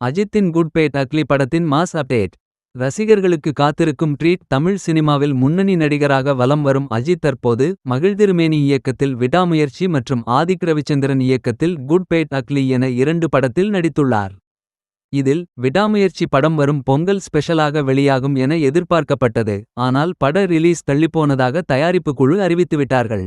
அஜித்தின் good bad ugly படத்தின் mass update ரசிகர்களுக்கு காத்திருக்கும் ட்ரீட் தமிழ் சினிமாவில் முன்னணி நடிகராக வலம் வரும் அஜித் தற்போது மகிழ்திருமேனி இயக்கத்தில் விடாமுயற்சி மற்றும் ஆதிக் ரவிச்சந்திரன் இயக்கத்தில் குட் பேட் அக்லி என இரண்டு படத்தில் நடித்துள்ளார். இதில் விடாமுயற்சி படம் வரும் பொங்கல் ஸ்பெஷலாக வெளியாகும் என எதிர்பார்க்கப்பட்டது. ஆனால் பட ரிலீஸ் தள்ளிப்போனதாக தயாரிப்பு குழு அறிவித்துவிட்டார்கள்.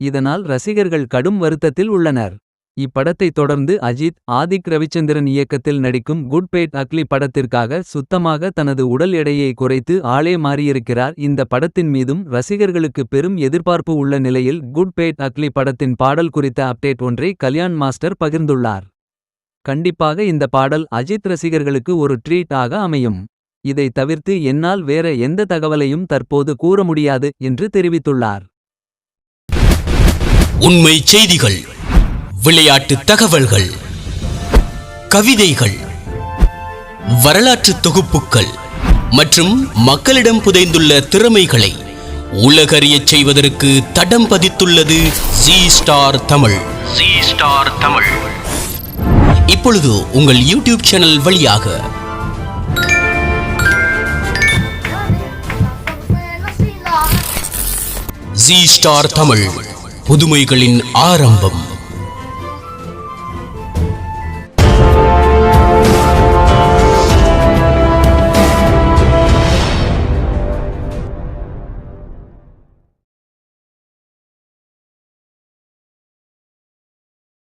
இதனால் ரசிகர்கள் கடும் வருத்தத்தில் உள்ளனர். இப்படத்தை தொடர்ந்து அஜித் ஆதிக் ரவிச்சந்திரன் இயக்கத்தில் நடிக்கும் குட் பேட் அக்லி படத்திற்காக சுத்தமாக தனது உடல் எடையை குறைத்து ஆளே மாறியிருக்கிறார். இந்த படத்தின் மீதும் ரசிகர்களுக்கு பெரும் எதிர்பார்ப்பு உள்ள நிலையில் குட் பேட் அக்லி படத்தின் பாடல் குறித்த அப்டேட் ஒன்றை கல்யாண் மாஸ்டர் பகிர்ந்துள்ளார். கண்டிப்பாக இந்த பாடல் அஜித் ரசிகர்களுக்கு ஒரு ட்ரீட் ஆக அமையும். இதை தவிர்த்து என்னால் வேற எந்த தகவலையும் தற்போது கூற முடியாது என்று தெரிவித்துள்ளார். உண்மை செய்திகள். விளையாட்டு தகவல்கள் கவிதைகள் வரலாற்று தொகுப்புகள் மற்றும் மக்களிடம் புதைந்துள்ள திறமைகளை உலகறியச் செய்வதற்கு தடம் பதித்துள்ளது G star Tamil. G star Tamil. இப்பொழுது உங்கள் யூடியூப் சேனல் வழியாக ஜி ஸ்டார் தமிழ் புதுமைகளின் ஆரம்பம்.